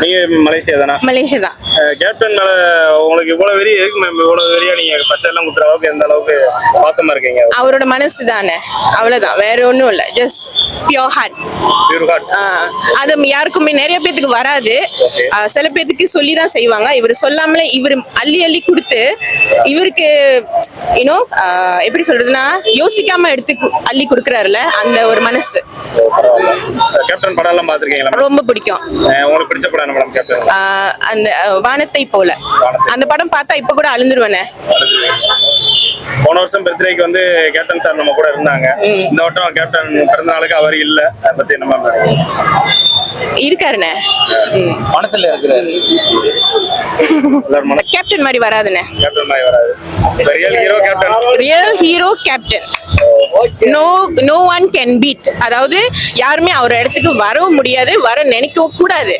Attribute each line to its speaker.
Speaker 1: நீங்க மலேசியா தானா?
Speaker 2: மலேசியா தான்.
Speaker 1: கேப்டன் மேல உங்களுக்கு இவ்வளவு வெறி எதுக்கு மேம் இவ்வளவு வெறியா நீங்க பச்சை எல்லாம் குத்துற அளவுக்கு எந்த அளவுக்கு பாசமா இருக்கீங்க?
Speaker 2: அவரோட மனசு தானே. அவ்வளவுதான். வேற ஒண்ணும் இல்ல. Just pure heart
Speaker 1: pure heart
Speaker 2: அது யாருக்குமே நிறைய பேத்துக்கு வராது. சில பேத்துக்கு சொல்லி தான் செய்வாங்க. இவர் சொல்லாமலே இவர் அள்ளி அள்ளி கொடுத்து இவருக்கு யூனோ எப்படி சொல்றதுன்னா யோசிக்காம எடுத்து அள்ளி கொடுக்கறாருல அந்த ஒரு மனசு.
Speaker 1: கேப்டன் படம் எல்லாம் பாத்திருக்கீங்களா
Speaker 2: ரொம்ப பிடிக்கும்.
Speaker 1: உங்களுக்கு பிடிச்ச படம் என்ன மேடம் கேப்டன்?
Speaker 2: ஆஹ் அந்த வானத்தை போல. அந்த படம் பார்த்தா இப்ப கூட அழுந்துருவேனே.
Speaker 1: போன வருஷம் பர்த்டேக்கு வந்து கேப்டன் சார் நம்ம கூட இருந்தாங்க. இந்த வட்டம் கேப்டன் பிறந்த நாளுக்கு அவர் இல்ல. அதை பத்தி என்ன?
Speaker 2: இருக்காருண்ணே.
Speaker 3: மனசுல இருக்கிறாரு.
Speaker 2: கேப்டன் மாதிரி வராதுண்ணே.
Speaker 1: கேப்டன் மாதிரி வராது. Real hero captain.
Speaker 2: Real hero captain. No no one can beat அதாவது யாருமே அவர் இடத்துக்கு வரவும் முடியாது வர நினைக்கவும் கூடாது.